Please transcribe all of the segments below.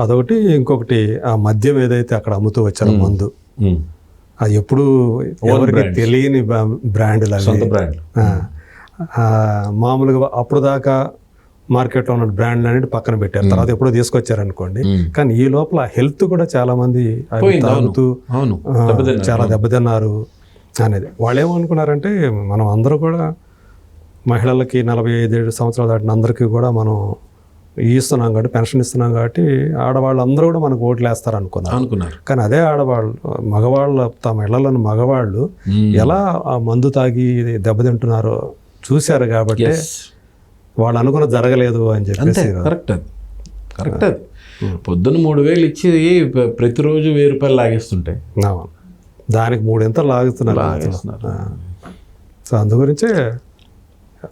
అదొకటి. ఇంకొకటి ఆ మద్యం ఏదైతే అక్కడ అమ్ముతూ వచ్చారో మందు. అది ఎప్పుడు ఎవరికి తెలియని బ్రాండ్ మామూలుగా అప్పుడు దాకా మార్కెట్లో ఉన్న బ్రాండ్లు అనేది పక్కన పెట్టారు. తర్వాత ఎప్పుడో తీసుకొచ్చారు అనుకోండి కానీ ఈ లోపల హెల్త్ కూడా చాలా మంది. తాగుతూ చాలా దెబ్బతిన్నారు అనేది. వాళ్ళు ఏమనుకున్నారంటే మనం అందరూ కూడా మహిళలకి నలభై ఐదు సంవత్సరాలు దాటిన అందరికీ కూడా మనం ఇస్తున్నాం కాబట్టి పెన్షన్ ఇస్తున్నాం కాబట్టి ఆడవాళ్ళు అందరూ కూడా మనకు ఓట్లు వేస్తారు అనుకున్నారు. అనుకున్నారు కానీ అదే ఆడవాళ్ళు మగవాళ్ళు తమ ఇళ్ళలోని మగవాళ్ళు. ఎలా ఆ మందు తాగి దెబ్బతింటున్నారో చూశారు కాబట్టి. వాళ్ళు అనుకున్న జరగలేదు అని చెప్పేసి కరెక్ట్ అది. కరెక్ట్ అది. పొద్దున్న మూడు వేలు ఇచ్చి ప్రతిరోజు వెయ్యి రూపాయలు లాగేస్తుంటాయి. దానికి మూడింతలు లాగుతున్నారు లాగేస్తున్నారు. సో అందు గురించే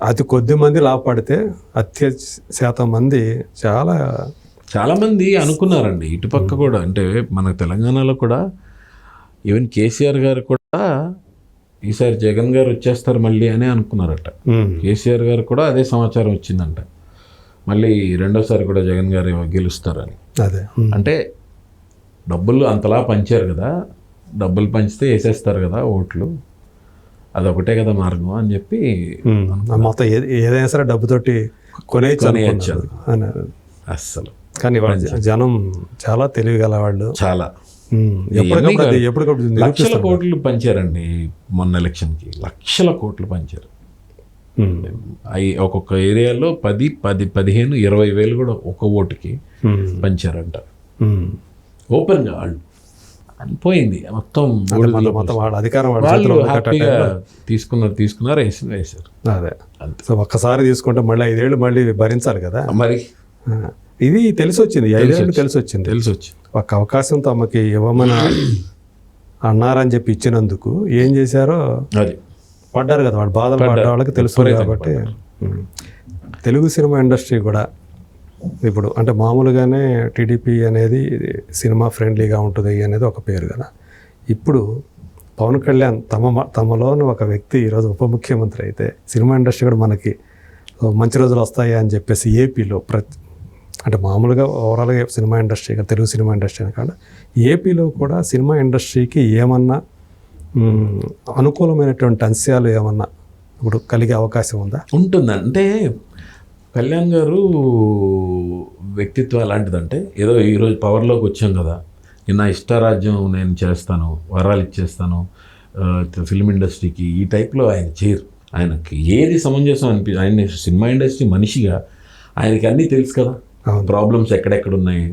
అతి కొద్ది మంది లాభపడితే అత్య శాతం మంది చాలా చాలా మంది అనుకున్నారండి. ఇటుపక్క కూడా. అంటే మన తెలంగాణలో కూడా ఈవెన్ కేసీఆర్ గారు కూడా ఈసారి జగన్ గారు వచ్చేస్తారు మళ్ళీ అని అనుకున్నారట. కేసీఆర్ గారు కూడా అదే సమాచారం వచ్చిందంట. మళ్ళీ రెండోసారి కూడా జగన్ గారు గెలుస్తారని. అదే. అంటే డబ్బులు అంతలా పంచారు కదా. డబ్బులు పంచితే వేసేస్తారు కదా ఓట్లు. అదొకటే కదా మార్గం అని చెప్పి మొత్తం ఏదైనా సరే డబ్బుతోటి కొనేయచ్చు కొనేయచ్చు. అస్సలు. కానీ వాళ్ళ జనం చాలా తెలివి గల వాళ్ళు చాలా ఎప్పటికప్పుడు లక్షల కోట్లు పంచారండి మొన్న ఎలక్షన్కి. లక్షల కోట్లు పంచారు. అవి ఒక్కొక్క ఏరియాలో పది పది పదిహేను ఇరవై వేలు కూడా ఒక ఓటుకి పంచారంట. ఓపెన్గా వాళ్ళు. పోయింది. మొత్తం మొత్తం వాళ్ళ అధికారం వాళ్ళ వాళ్ళు హ్యాపీగా తీసుకున్నారు తీసుకున్నారు వేసి వేశారు. అదే. సో ఒక్కసారి తీసుకుంటే మళ్ళీ ఐదేళ్ళు మళ్ళీ భరించాలి కదా. మరి? ఇది తెలిసి వచ్చింది ఐదేళ్ళు తెలిసి వచ్చింది తెలిసి వచ్చి ఒక అవకాశం తమకి ఇవ్వమని అన్నారని చెప్పి ఇచ్చినందుకు ఏం చేశారో అది. పడ్డారు కదా వాడు బాధలు పడ్డ వాళ్ళకి తెలుసు కాబట్టి. తెలుగు సినిమా ఇండస్ట్రీ కూడా ఇప్పుడు అంటే మామూలుగానే టీడీపీ అనేది సినిమా ఫ్రెండ్లీగా ఉంటుంది అనేది ఒక పేరు కదా. ఇప్పుడు పవన్ కళ్యాణ్ తమ తమలోని ఒక వ్యక్తి ఈరోజు ఉప ముఖ్యమంత్రి అయితే సినిమా ఇండస్ట్రీ కూడా మనకి మంచి రోజులు వస్తాయి అని చెప్పేసి ఏపీలో ప్రతి అంటే మామూలుగా ఓవరాల్గా cinema industry Telugu cinema industry అని కాదు ఏపీలో కూడా సినిమా ఇండస్ట్రీకి ఏమన్నా అనుకూలమైనటువంటి అంశాలు ఏమన్నా ఇప్పుడు కలిగే అవకాశం ఉందా? ఉంటుందంటే కళ్యాణ్ గారు వ్యక్తిత్వం ఎలాంటిదంటే ఏదో ఈరోజు పవర్లోకి వచ్చాం కదా. ఈ నా ఇష్టారాజ్యం నేను చేస్తాను వరాలు ఇచ్చేస్తాను ఫిల్మ్ ఇండస్ట్రీకి ఈ టైప్లో ఆయన చేయరు. ఆయనకి ఏది సమంజసం అనిపి ఆయన సినిమా ఇండస్ట్రీ మనిషిగా ఆయనకి అన్నీ తెలుసు కదా. ప్రాబ్లమ్స్ ఎక్కడెక్కడ ఉన్నాయి?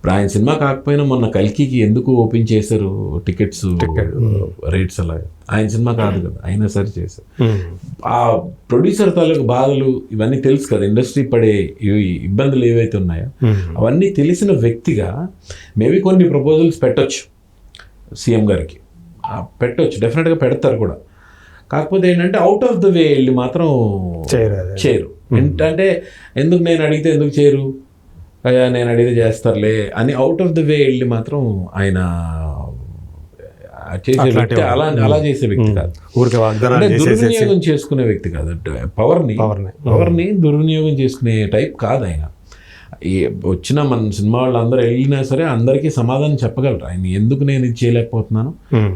ఇప్పుడు ఆయన సినిమా కాకపోయినా మొన్న కల్కికి ఎందుకు ఓపెన్ చేశారు టికెట్స్ రేట్స్ అలా? ఆయన సినిమా కాదు కదా అయినా సరే చేశారు. ఆ ప్రొడ్యూసర్ తాలూకు బాధలు ఇవన్నీ తెలుసు కదా ఇండస్ట్రీ పడే ఇబ్బందులు ఏవైతే ఉన్నాయో అవన్నీ తెలిసిన వ్యక్తిగా మేబీ కొన్ని ప్రపోజల్స్ పెట్టొచ్చు సీఎం గారికి. ఆ, పెట్టొచ్చు డెఫినెట్గా పెడతారు కూడా. కాకపోతే ఏంటంటే అవుట్ ఆఫ్ ద వే వెళ్ళి మాత్రం. చేయరు. ఏంటంటే ఎందుకు నేను అడిగితే ఎందుకు చేయరు? అయ్యా నేను అడిగితే చేస్తారులే అని అవుట్ ఆఫ్ ద వే వెళ్ళి మాత్రం ఆయన చేసే వ్యక్తి అలా అలా చేసే వ్యక్తి కాదు. దుర్వినియోగం చేసుకునే వ్యక్తి కాదు. పవర్ని పవర్ని. దుర్వినియోగం చేసుకునే టైప్ కాదు ఆయన. వచ్చిన మన సినిమా వాళ్ళు అందరూ వెళ్ళినా సరే అందరికీ సమాధానం చెప్పగలరు ఆయన. ఎందుకు నేను ఇది చేయలేకపోతున్నాను?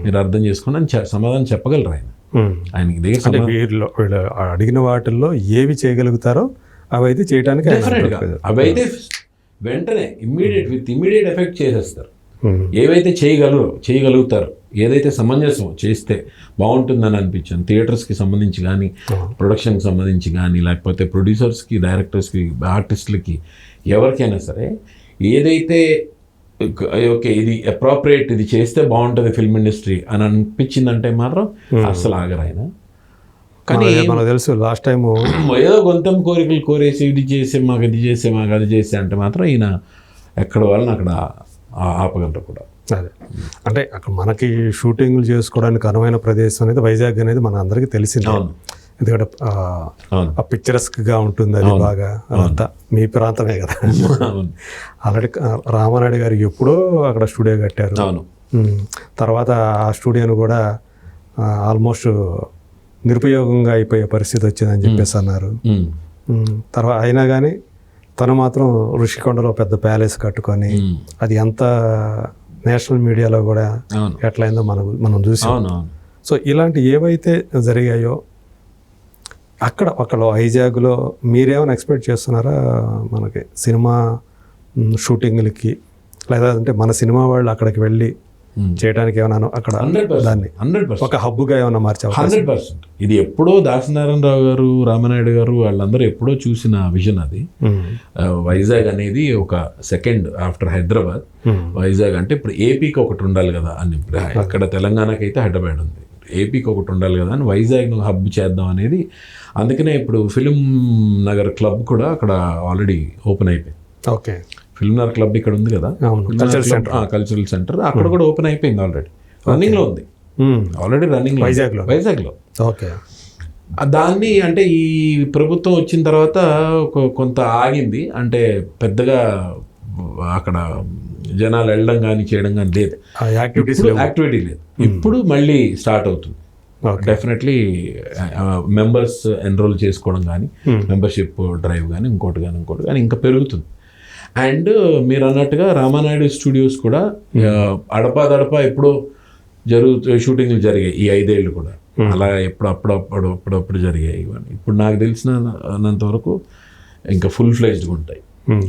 మీరు అర్థం చేసుకోండి అని సమాధానం చెప్పగలరు ఆయన. ఆయనకి దగ్గర వీళ్ళు అడిగిన వాటిల్లో ఏవి చేయగలుగుతారో అవి అయితే చేయడానికి ఆయన డెఫినెట్గా అవి అయితే వెంటనే ఇమ్మీడియట్ విత్ ఇమ్మీడియట్ ఎఫెక్ట్ చేసేస్తారు. ఏవైతే చేయగలరో చేయగలుగుతారు ఏదైతే సమంజసం చేస్తే బాగుంటుందని అనిపించింది థియేటర్స్కి సంబంధించి కానీ ప్రొడక్షన్కి సంబంధించి కానీ లేకపోతే ప్రొడ్యూసర్స్కి డైరెక్టర్స్కి ఆర్టిస్టులకి ఎవరికైనా సరే ఏదైతే ఓకే ఇది అప్రాప్రియేట్ ఇది చేస్తే బాగుంటుంది ఫిల్మ్ ఇండస్ట్రీ అని అనిపించిందంటే మాత్రం అస్సలు ఆగరు ఆయన కానీ మనకు తెలుసు లాస్ట్ టైము ఏదో గొంతం కోరికలు కోరేసి ఇది చేసే మాకు ఇది చేసే మాకు అది చేసే అంటే మాత్రం ఈయన ఎక్కడ వాళ్ళని అక్కడ ఆపగలరు కూడా. అదే. అంటే అక్కడ మనకి షూటింగ్లు చేసుకోవడానికి అనువైన ప్రదేశం అనేది వైజాగ్ అనేది మన అందరికీ తెలిసింది. ఎందుకంటే ఆ, అవును. ఆ picturesque గా ఉంటుంది అది బాగా అదంతా మీ ప్రాంతమే కదా. ఆల్రెడీ రామానాయుడు గారు ఎప్పుడో అక్కడ స్టూడియో కట్టారు. తర్వాత ఆ స్టూడియోను కూడా ఆల్మోస్ట్ నిరుపయోగంగా అయిపోయే పరిస్థితి వచ్చిందని చెప్పేసి అన్నారు. తర్వాత అయినా కానీ తను మాత్రం ఋషికొండలో పెద్ద ప్యాలెస్ కట్టుకొని. అది ఎంత నేషనల్ మీడియాలో కూడా ఎట్లయిందో మనం మనం చూసాం. సో ఇలాంటి ఏవైతే జరిగాయో అక్కడ అక్కడ ఐజాగ్లో మీరేమైనా ఎక్స్పెక్ట్ చేస్తున్నారా మనకి సినిమా షూటింగ్లకి? లేదా అంటే మన సినిమా వాళ్ళు అక్కడికి వెళ్ళి. చేయడానికి ఏమైనా అక్కడ దాన్ని ఒక హబ్బుగా ఏమైనా మార్చే హండ్రెడ్ పర్సెంట్. ఇది ఎప్పుడో దాసనారాయణరావు గారు రామనాయుడు గారు వాళ్ళందరూ ఎప్పుడో చూసిన విజన్ అది. ఆ, వైజాగ్ అనేది ఒక సెకండ్ ఆఫ్టర్ హైదరాబాద్. మ్, వైజాగ్ అంటే ఇప్పుడు ఏపీకి ఒకటి ఉండాలి కదా అని. ఇక్కడ తెలంగాణకి అయితే హైదరాబాద్ ఉంది. ఏపీకి ఒకటి ఉండాలి కదా అని వైజాగ్ హబ్ చేద్దాం అనేది. అందుకనే ఇప్పుడు ఫిలిం నగర్ క్లబ్ కూడా అక్కడ ఆల్రెడీ ఓపెన్ అయిపోయింది. ఓకే ఫిల్మ్ నగర్ క్లబ్ ఇక్కడ ఉంది కదా. కల్చరల్ సెంటర్ కల్చరల్ సెంటర్ అక్కడ కూడా ఓపెన్ అయిపోయింది ఆల్రెడీ రన్నింగ్లో ఉంది. ఆల్రెడీ రన్నింగ్ వైజాగ్లో? వైజాగ్లో. ఓకే దాన్ని అంటే ఈ ప్రభుత్వం వచ్చిన తర్వాత కొంత ఆగింది. అంటే పెద్దగా అక్కడ జనాలు వెళ్ళడం కానీ చేయడం కానీ లేదు. ఆ యాక్టివిటీస్ యాక్టివిటీ లేదు. ఇప్పుడు మళ్ళీ స్టార్ట్ అవుతుంది. డెఫినెట్లీ మెంబర్స్ ఎన్రోల్ చేసుకోవడం కానీ మెంబర్షిప్ డ్రైవ్ కానీ ఇంకోటి కానీ ఇంకోటి కానీ ఇంకా పెరుగుతుంది. అండ్ మీరు అన్నట్టుగా రామానాయుడు స్టూడియోస్ కూడా ఆ, అడపాదడపా ఎప్పుడో జరుగు షూటింగ్లు జరిగాయి ఈ ఐదేళ్ళు కూడా. అలా ఎప్పుడు అప్పుడప్పుడు అప్పుడప్పుడు జరిగాయి ఇవన్నీ. ఇప్పుడు నాకు తెలిసిన అన్నంత వరకు ఇంకా ఫుల్ ఫ్లెజ్డ్గా ఉంటాయి. మ్.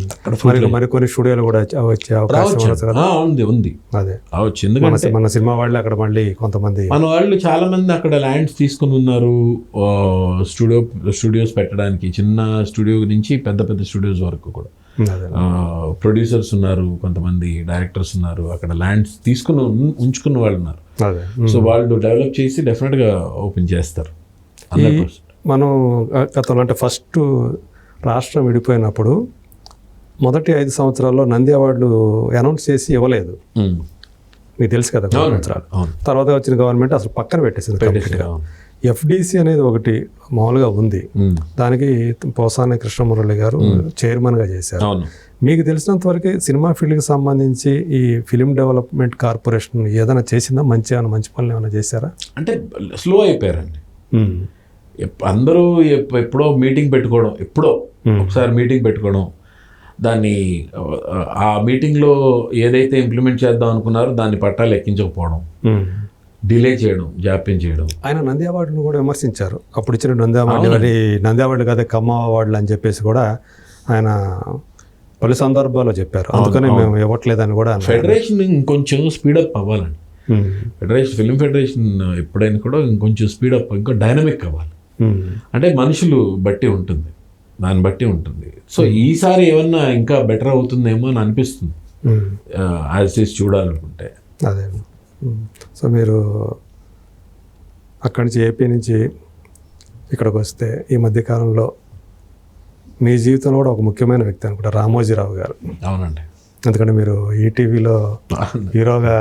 మరి మరి కొన్ని స్టూడియోలు కూడా వచ్చే- అవకాశం ఉంది ఉంది. అదే. రావచ్చు. మన ఎందుకంటే మన సినిమా వాళ్ళు అక్కడ మళ్ళీ కొంతమంది మన వాళ్ళు చాలా మంది అక్కడ ల్యాండ్స్ తీసుకుని ఉన్నారు స్టూడియో స్టూడియోస్ పెట్టడానికి చిన్న స్టూడియో నుంచి పెద్ద పెద్ద స్టూడియోస్ వరకు కూడా. ప్రొడ్యూసర్స్ ఉన్నారు కొంతమంది డైరెక్టర్స్ ఉన్నారు అక్కడ ల్యాండ్స్ తీసుకుని ఉంచుకున్న వాళ్ళు ఉన్నారు. సో వాళ్ళు డెవలప్ చేసి డెఫినెట్గా ఓపెన్ చేస్తారు. మనం గతంలో అంటే ఫస్ట్ రాష్ట్రం విడిపోయినప్పుడు మొదటి ఐదు సంవత్సరాల్లో నంది అవార్డులు అనౌన్స్ చేసి ఇవ్వలేదు. మీకు తెలుసు కదా సంవత్సరాలు తర్వాత వచ్చిన గవర్నమెంట్ అసలు పక్కన పెట్టేసింది. ఎఫ్డిసి అనేది ఒకటి మామూలుగా ఉంది. దానికి పోసాని కృష్ణమురళి గారు చైర్మన్గా చేశారు. మీకు తెలిసినంత వరకు సినిమా ఫీల్డ్కి సంబంధించి ఈ ఫిలిం డెవలప్మెంట్ కార్పొరేషన్ ఏదైనా చేసిందా? మంచి ఏమైనా మంచి పనులు ఏమైనా చేశారా? అంటే స్లో అయిపోయారండి. అందరూ ఎప్- ఎప్పుడో మీటింగ్ పెట్టుకోవడం ఎప్పుడో ఒకసారి మీటింగ్ పెట్టుకోవడం దాన్ని ఆ, మీటింగ్లో ఏదైతే ఇంప్లిమెంట్ చేద్దాం అనుకున్నారో దాన్ని పట్టాలు ఎక్కించకపోవడం. డిలే చేయడం జాప్యం చేయడం. ఆయన నంది అవార్డును కూడా విమర్శించారు. అప్పుడు ఇచ్చిన నంది అవార్డు మరి నంది అవార్డు కాదే కమ్మ అవార్డులు అని చెప్పేసి కూడా ఆయన పలు సందర్భాల్లో చెప్పారు. అందుకని మేము ఇవ్వట్లేదని కూడా ఫెడరేషన్ ఇంకొంచెం స్పీడప్ అవ్వాలండి. ఫెడరేషన్ ఫిలిం ఫెడరేషన్ ఎప్పుడైనా కూడా ఇంకొంచెం స్పీడప్ ఇంకా డైనమిక్ అవ్వాలి. అంటే మనుషులు బట్టి ఉంటుంది. దాన్ని బట్టి ఉంటుంది. సో ఈసారి ఏమన్నా ఇంకా బెటర్ అవుతుందేమో అని అనిపిస్తుంది. యాజ్ ఇస్ చూడాలనుకుంటే. అదే. సో మీరు అక్కడి నుంచి ఏపీ నుంచి ఇక్కడికి వస్తే ఈ మధ్యకాలంలో మీ జీవితంలో కూడా ఒక ముఖ్యమైన వ్యక్తి అనుకుంటా రామోజీరావు గారు. అవునండి. ఎందుకంటే మీరు ఈటీవీలో హీరోగా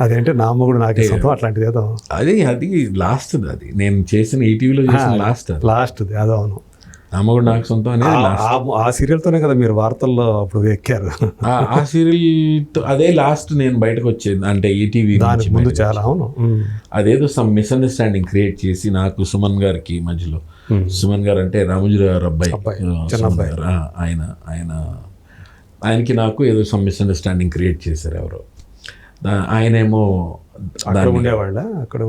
అదేంటి నా మొగుడు నాకే సొంతం అట్లాంటిది ఏదో? అది అది లాస్ట్ అది. నేను చేసిన ఈటీవీలో చేసిన లాస్ట్ అది. లాస్ట్ది అదో అవును అమ్మ కూడా నాకు సొంతం అనేది ఆ- సీరియల్తోనే కదా మీరు వార్తల్లో అప్పుడు ఎక్కారు. ఆ- ఆ సీరియల్ అదే లాస్ట్ నేను బయటకు వచ్చేది అంటే ఈటీవీ ముందు చాలా అవును. అదేదో సమ్ మిస్అండర్స్టాండింగ్ క్రియేట్ చేసి నాకు సుమన్ గారికి మధ్యలో. సుమన్ గారు అంటే రామోజీ గారు అబ్బాయి. ఆయన ఆయన. ఆయనకి నాకు ఏదో సమ్ మిస్అండర్స్టాండింగ్ క్రియేట్ చేశారు ఎవరో. ఆయనేమో అక్కడ ఉండేవాళ్ళ? అక్కడ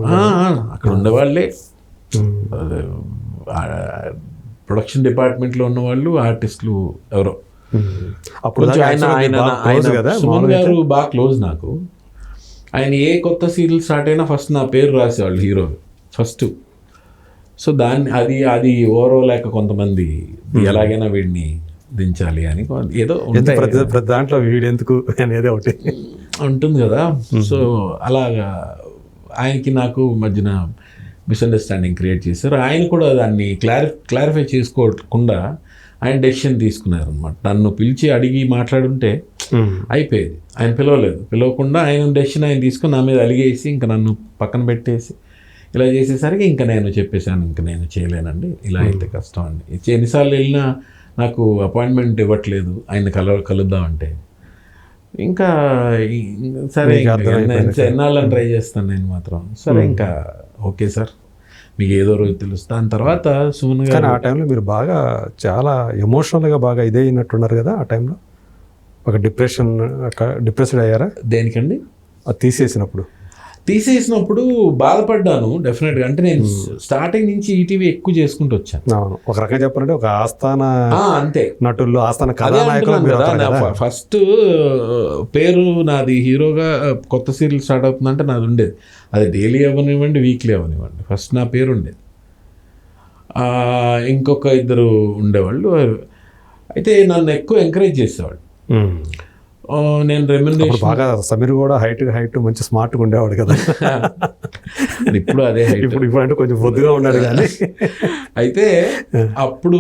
అక్కడ ఉండేవాళ్ళే. ప్రొడక్షన్ డిపార్ట్మెంట్లో ఉన్న వాళ్ళు ఆర్టిస్టులు ఎవరో. అప్పుడు ఆయన ఆయన ఆయన కదా? సుమన్ గారు బాగా క్లోజ్ నాకు. ఆయన ఏ కొత్త సీరియల్ స్టార్ట్ అయినా ఫస్ట్ నా పేరు రాసేవాళ్ళు హీరో. ఫస్ట్ సో దాన్ని అది అది ఓవరో లేక కొంతమంది ఎలాగైనా వీడిని దించాలి అని ఏదో ప్రతి దాంట్లో వీడెందుకు అనేది ఒకటి. ఉంటుంది కదా. సో అలాగా ఆయనకి నాకు మధ్యన మిస్అండర్స్టాండింగ్ క్రియేట్ చేశారు. ఆయన కూడా దాన్ని క్లారి క్లారిఫై చేసుకోకుండా ఆయన డెసిషన్ తీసుకున్నారు అనమాట నన్ను పిలిచి అడిగి మాట్లాడుంటే. అయిపోయేది. ఆయన పిలవలేదు. పిలవకుండా ఆయన డెసిషన్ ఆయన తీసుకుని నా మీద అలిగేసి ఇంకా నన్ను పక్కన పెట్టేసి ఇలా చేసేసరికి ఇంకా నేను చెప్పేశాను ఇంకా నేను చేయలేనండి. ఇలా అయితే కష్టం అండి. ఎన్నిసార్లు వెళ్ళినా నాకు అపాయింట్మెంట్ ఇవ్వట్లేదు. ఆయన కల కలుద్దామంటే ఇంకా సరే ఎన్నాళ్ళని ట్రై చేస్తాను నేను మాత్రం. సరే ఇంకా ఓకే సార్. మీకు ఏదో రోజు తెలుసు దాని తర్వాత సుమన్ కానీ గారు ఆ టైంలో మీరు బాగా చాలా ఎమోషనల్గా బాగా ఇదే అయినట్టున్నారు కదా ఆ టైంలో? ఒక డిప్రెషన్ డిప్రెస్డ్ అయ్యారా? దేనికండి? అది తీసేసినప్పుడు. తీసేసినప్పుడు బాధపడ్డాను డెఫినెట్గా అంటే నేను స్టార్టింగ్ నుంచి ఈటీవీ ఎక్కువ చేసుకుంటూ వచ్చాను. అవును. ఒక రకంగా చెప్పాలంటే ఒక ఆస్థాన అంతే. నటుల్లో ఆస్థాన కథానాయకులు ఫస్ట్ పేరు నాది హీరోగా కొత్త సీరియల్ స్టార్ట్ అవుతుందంటే నాది ఉండేది. అది డైలీ అవ్వనివ్వండి వీక్లీ అవ్వనివ్వండి ఫస్ట్ నా పేరు ఉండేది. ఇంకొక ఇద్దరు ఉండేవాళ్ళు. అయితే నన్ను ఎక్కువ ఎంకరేజ్ చేసేవాళ్ళు. ఆ, నేను రెమ్యునరేషన్ బాగా సమీర్ కూడా హైట్ హైట్ మంచి స్మార్ట్గా ఉండేవాడు కదా. ఇప్పుడు అదే. ఇప్పుడు ఇప్పుడు అంటే కొంచెం బొద్దుగా ఉన్నాడు కానీ. అయితే అప్పుడు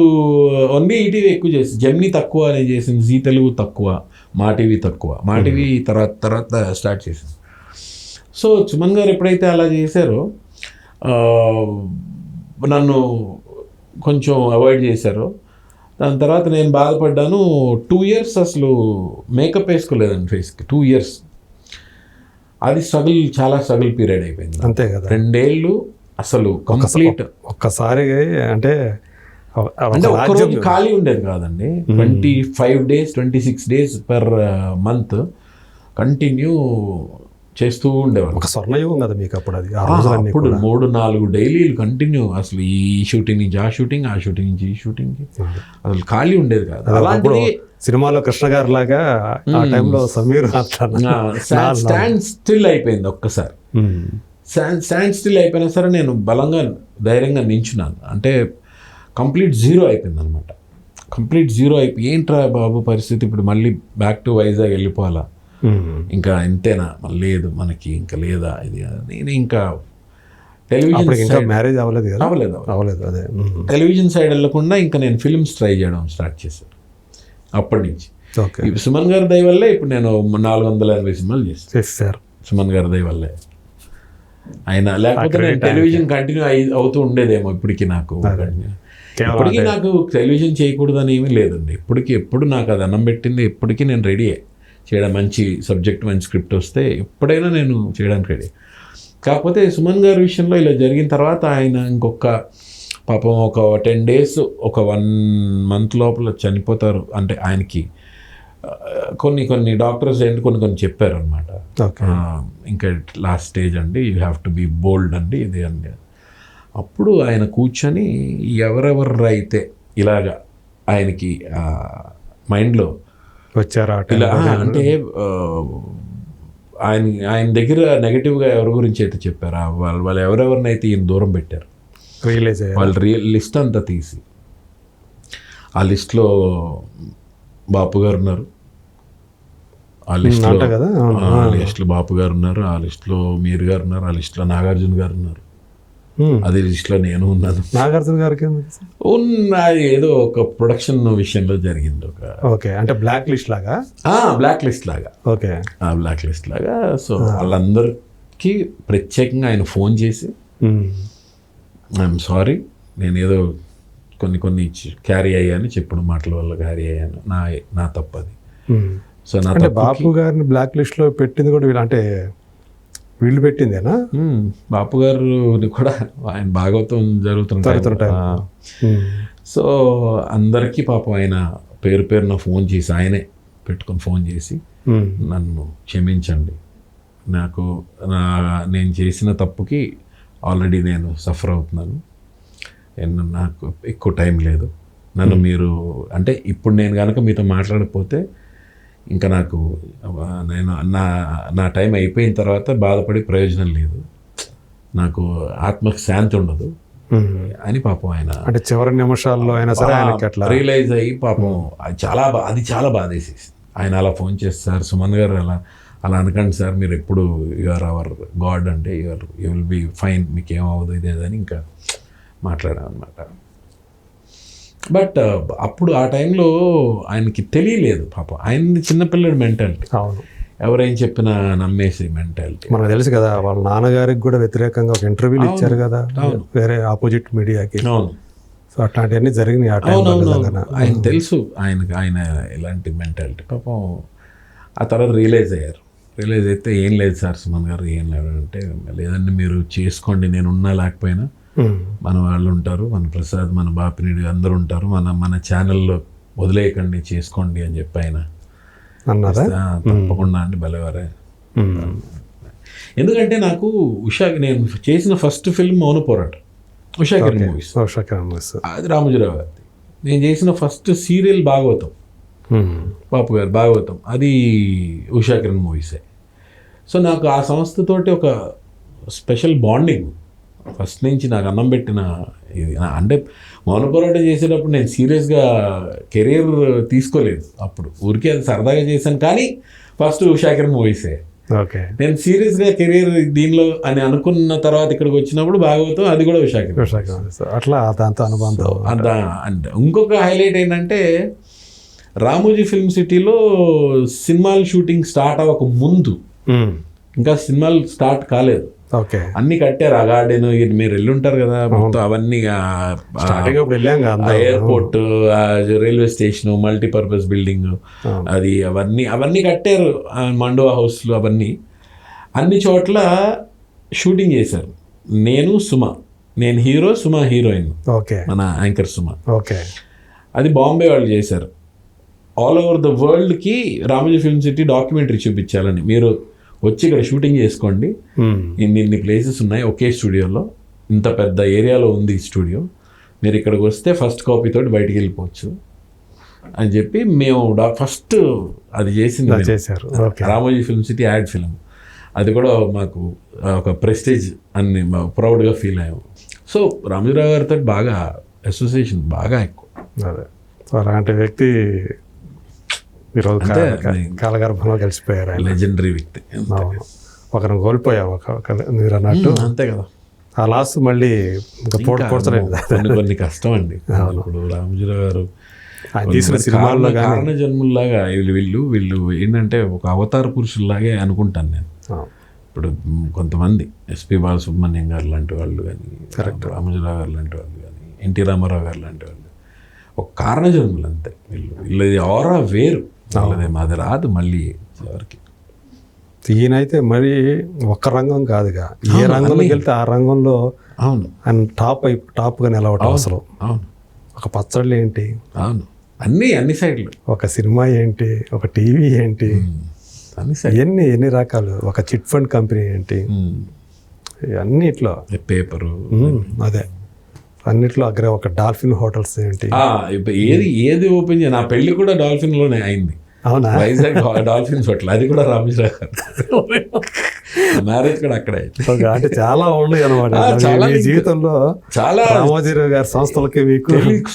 ఓన్లీ ఈటీవీ ఎక్కువ చేసి జమ్ని తక్కువ అని చేసింది జీ తెలుగు తక్కువ మా టీవీ తక్కువ మా టీవీ తర్వాత తర్వాత స్టార్ట్ చేసింది. సో సుమన్ గారు ఎప్పుడైతే అలా చేశారో నన్ను కొంచెం అవాయిడ్ చేశారో దాని తర్వాత నేను బాధపడ్డాను టూ ఇయర్స్ అసలు మేకప్ వేసుకోలేదండి ఫేస్కి టూ ఇయర్స్ అది స్ట్రగుల్ చాలా స్ట్రగుల్ పీరియడ్ అయిపోయింది అంతే కదా. రెండేళ్ళు అసలు కంప్లీట్ ఒక్కసారి అంటే అంటే ఒక్క రాజ్యం రోజు ఖాళీ ఉండేది కాదండి. Twenty five days twenty six days per month continue చేస్తూ ఉండేవాళ్ళు. ఒక స్వర్ణయుగం కదా మీకు అప్పుడు అది అప్పుడు మూడు నాలుగు డైలీలు కంటిన్యూ అసలు ఈ షూటింగ్ నుంచి ఆ షూటింగ్ ఆ షూటింగ్ నుంచి ఈ షూటింగ్ అసలు ఖాళీ ఉండేది కాదు. సినిమాలో కృష్ణ గారు లాగా ఆ టైంలో సమీర్ స్టాండ్ స్టిల్ అయిపోయింది ఒక్కసారి. స్టాండ్ స్టిల్ అయిపోయినా సరే నేను బలంగా ధైర్యంగా నించున్నాను. అంటే కంప్లీట్ జీరో అయిపోయింది అనమాట కంప్లీట్ జీరో అయిపోయి ఏంట్రా బాబు పరిస్థితి ఇప్పుడు మళ్ళీ బ్యాక్ టు వైజాగ్ వెళ్ళిపోవాలా. ఇంకా ఇంతేనా? లేదు మనకి ఇంకా లేదా ఇది. నేను ఇంకా టెలివిజన్ ఇంకా మ్యారేజ్ అవ్వలేదు కదా? అవ్వలేదు అవ్వలేదు. అదే. టెలివిజన్ సైడ్ వెళ్ళకుండా ఇంకా నేను ఫిల్మ్స్ ట్రై చేయడం స్టార్ట్ చేశాను అప్పటి నుంచి. సుమన్ గారి దయ వల్లే ఇప్పుడు నేను నాలుగు వందల ఎనభై సినిమాలు చేస్తాను సుమన్ గారి దయ వల్లే. ఆయన లేకపోతే నేను టెలివిజన్ కంటిన్యూ అయి అవుతూ ఉండేదేమో ఇప్పటికి నాకు. ఇప్పటికీ నాకు టెలివిజన్ చేయకూడదని ఏమీ లేదండి. ఇప్పటికీ ఎప్పుడు నాకు అది అన్నం పెట్టింది ఎప్పటికీ నేను రెడీయే చేయడం మంచి సబ్జెక్ట్ మంచి స్క్రిప్ట్ వస్తే ఎప్పుడైనా నేను చేయడానికి రెడీ. కాకపోతే సుమన్ గారి విషయంలో ఇలా జరిగిన తర్వాత ఆయన ఇంకొక పాపం ఒక టెన్ డేస్ ఒక వన్ మంత్ లోపల చనిపోతారు. అంటే ఆయనకి కొన్ని కొన్ని డాక్టర్స్ ఏంటి కొన్ని కొన్ని చెప్పారు అనమాట ఇంకా లాస్ట్ స్టేజ్ అండి you have to be bold అండి ఇది అండి అప్పుడు ఆయన కూర్చొని ఎవరెవరు అయితే ఇలాగా ఆయనకి మైండ్లో వచ్చారు ఇలా అంటే ఆయన ఆయన దగ్గర నెగటివ్గా ఎవరి గురించి అయితే చెప్పారా? వాళ్ళు వాళ్ళు ఎవరెవరినైతే ఈయన దూరం పెట్టారు? రియలైజ్ వాళ్ళ రియల్ లిస్ట్ అంతా తీసి. ఆ లిస్ట్లో బాపు గారు ఉన్నారు. ఆ లిస్ట్లో అంట కదా. ఆ లిస్ట్లో బాపు గారు ఉన్నారు. ఆ లిస్ట్లో మీరు గారు ఉన్నారు. ఆ లిస్ట్లో నాగార్జున గారు ఉన్నారు. అదే లిస్ట్లో నేను ఉన్నాను. నాగార్జున గారికి ఉన్న ఏదో ఒక ప్రొడక్షన్ విషయంలో జరిగింది ఒక ఓకే. అంటే బ్లాక్ లిస్ట్ లాగా? బ్లాక్ లిస్ట్ లాగా. ఓకే. ఆ బ్లాక్ లిస్ట్ లాగా. సో వాళ్ళందరికీ ప్రత్యేకంగా ఆయన ఫోన్ చేసి. ఐఎమ్ సారీ నేను ఏదో కొన్ని కొన్ని క్యారీ అయ్యాను చెప్పుడు మాటల వల్ల క్యారీ అయ్యాను. నా నా తప్పది. ఉమ్. సో నా బాపు గారిని బ్లాక్ లిస్ట్లో పెట్టింది కూడా వీళ్ళు అంటే వీళ్ళు పెట్టిందేనా. బాపు గారు కూడా ఆయన భాగవతం. ఉమ్. సో అందరికీ పాపం ఆయన పేరు పేరున ఫోన్ చేసి ఆయనే పెట్టుకొని ఫోన్ చేసి. నన్ను క్షమించండి నాకు నా నేను చేసిన తప్పుకి ఆల్రెడీ నేను సఫర్ అవుతున్నాను నేను నాకు ఎక్కువ టైం లేదు నన్ను మీరు అంటే ఇప్పుడు నేను కనుక మీతో మాట్లాడకపోతే ఇంకా నాకు నేను నా నా టైం అయిపోయిన తర్వాత బాధపడి ప్రయోజనం లేదు. నాకు ఆత్మకు శాంతి ఉండదు. అని పాపం ఆయన అంటే చివరి నిమిషాల్లో అయినా సరే ఆయనకి అట్లా రియలైజ్ అయ్యి పాపం అది చాలా బా అది చాలా బాధేసేసి ఆయన అలా ఫోన్ చేస్తారు సుమన్ గారు అలా అలా అనకండి సార్ మీరు ఎప్పుడు యూఆర్ అవర్ గాడ్ అంటే you're you will be fine మీకు ఏమవుదు ఇదే అని ఇంకా మాట్లాడామన్నమాట. బట్ అప్పుడు ఆ టైంలో ఆయనకి తెలియలేదు పాపం. ఆయన చిన్నపిల్లడి మెంటాలిటీ. అవును. ఎవరేం చెప్పినా నమ్మేసి మెంటాలిటీ. మనకు తెలుసు కదా వాళ్ళ నాన్నగారికి కూడా వ్యతిరేకంగా ఒక ఇంటర్వ్యూలు ఇచ్చారు కదా వేరే ఆపోజిట్ మీడియాకి అవును. సో అట్లాంటివన్నీ జరిగినాయి ఆ టైంలో. ఆయన తెలుసు ఆయనకు ఆయన ఇలాంటి మెంటాలిటీ. పాపం ఆ తర్వాత రియలైజ్ అయ్యారు. రియలైజ్ అయితే ఏం లేదు సార్ సుమన్ గారు ఏం లేదు అంటే లేదండి మీరు చేసుకోండి నేను ఉన్నా లేకపోయినా. మన వాళ్ళు ఉంటారు మన ప్రసాద్ మన బాపినేడు అందరూ ఉంటారు మన మన ఛానల్లో వదిలేయకండి చేసుకోండి అని చెప్పి ఆయన అన్నారా తప్పకుండా అండి భలేవారే. ఉమ్. ఎందుకంటే నాకు ఉషా నేను చేసిన ఫస్ట్ ఫిల్మ్ మౌన పోరాటం. ఉషా కిరణ్ మూవీస్. ఉషాకిరణ్ మూవీస్. అది రామోజీరావు గారిది. నేను చేసిన ఫస్ట్ సీరియల్ భాగవతం. బాపు గారు భాగవతం. అది ఉషా కిరణ్ మూవీసే. సో నాకు ఆ సంస్థతోటి ఒక స్పెషల్ బాండింగ్. ఫస్ట్ నుంచి నాకు అన్నం పెట్టిన ఇది. అంటే మౌన పోరాటం చేసేటప్పుడు నేను సీరియస్గా కెరీర్ తీసుకోలేదు అప్పుడు. ఊరికే అది సరదాగా చేశాను కానీ ఫస్ట్ ఉషా కిరణ్ మూవీసే. ఓకే. నేను సీరియస్గా కెరీర్ దీనిలో అని అనుకున్న తర్వాత ఇక్కడికి వచ్చినప్పుడు భాగవతం అది కూడా ఉషాకిరణ్ మూవీస్. అట్లా దాంతో అనుబంధం. అంత అంటే ఇంకొక హైలైట్ ఏంటంటే రామోజీ ఫిల్మ్ సిటీలో సినిమాలు షూటింగ్ స్టార్ట్ అవ్వక ముందు. ఇంకా సినిమాలు స్టార్ట్ కాలేదు. ఓకే. అన్ని కట్టారు ఆ గార్డెన్ ఇది మీరు వెళ్ళి ఉంటారు కదా మొత్తం అవన్నీ airport railway station multipurpose building అది అవన్నీ అవన్నీ కట్టారు మండోవా హౌస్లో అవన్నీ. అన్ని చోట్ల షూటింగ్ చేశారు. నేను సుమ. నేను హీరో సుమ హీరోయిన్. ఓకే. మన యాంకర్ సుమ. ఓకే. అది బాంబే వాళ్ళు చేశారు. ఆల్ ఓవర్ ద వరల్డ్కి రామోజీ ఫిల్మ్ సిటీ డాక్యుమెంటరీ చూపించాలని. మీరు వచ్చి ఇక్కడ షూటింగ్ చేసుకోండి. ఉమ్. ఇన్ని ఇన్ని ప్లేసెస్ ఉన్నాయి ఒకే స్టూడియోలో ఇంత పెద్ద ఏరియాలో ఉంది ఈ స్టూడియో మీరు ఇక్కడికి వస్తే ఫస్ట్ కాపీ తోటి బయటికి వెళ్ళిపోవచ్చు. అని చెప్పి మేము ఫస్ట్ అది చేసింది. చేశారు. Ramoji film city ad film అది కూడా మాకు ఒక ప్రెస్టేజ్ అని ప్రౌడ్గా ఫీల్ అయ్యాము. సో రామోజీరావు గారితో బాగా అసోసియేషన్ బాగా ఎక్కువ. అదే. సో అలాంటి వ్యక్తి ఈరోజు అది- కాలగర్భంలో కలిసిపోయారు లెజెండరీ వ్యక్తి. ఒకరిని కోల్పోయాం ఒక మీరు అన్నట్టు అంతే కదా. ఆ లాస్ట్ మళ్ళీ కొన్ని కొన్ని కష్టం అండి. ఇప్పుడు రామోజీరావు గారు తీసిన సినిమాల్లో కారణ- జన్ముల్లాగా వీళ్ళు వీళ్ళు వీళ్ళు ఏంటంటే ఒక అవతార పురుషుల్లాగే అనుకుంటాను నేను. ఇప్పుడు కొంతమంది ఎస్పి బాలసుబ్రహ్మణ్యం గారు లాంటి వాళ్ళు కానీ రామోజీరావు గారు లాంటి వాళ్ళు కానీ ఎన్టీ రామారావు గారు లాంటి వాళ్ళు. ఒక కారణ జన్ములు అంతే వీళ్ళు. వీళ్ళది ఆరా వేరు. వాళ్ళది మాది రాదు మళ్ళీ ఎవరికి ఈయనైతే మరి ఒక్క రంగం కాదుగా. ఏ రంగంలోకి వెళ్తే ఆ రంగంలో అవును. ఆయన టాప్ అయి టాప్గా నిలవటం అసలు. అవును. ఒక పచ్చళ్ళు ఏంటి? అవును. అన్నీ అన్ని సైడ్లు. ఒక సినిమా ఏంటి? ఒక టీవీ ఏంటి? అన్ని సైడ్ ఎన్ని ఎన్ని రకాలు? ఒక చిట్ ఫండ్ కంపెనీ ఏంటి? అన్నిట్లో. పేపరు. అదే. అన్నిట్లో అగ్ర ఒక డాల్ఫిన్ హోటల్స్ ఏంటి? ఏది ఏది ఓపెన్ చేయ నా పెళ్ళి కూడా డాల్ఫిన్లోనే అయింది. అవునా? Vizag dolphins hotel. అది కూడా రామేశ్వర. గారు మ్యారేజ్ కూడా అక్కడే. అంటే చాలా ఉన్నాయి అనమాట చాలా. జీవితంలో చాలా రామోజీరావు గారి సంస్థలకి మీకు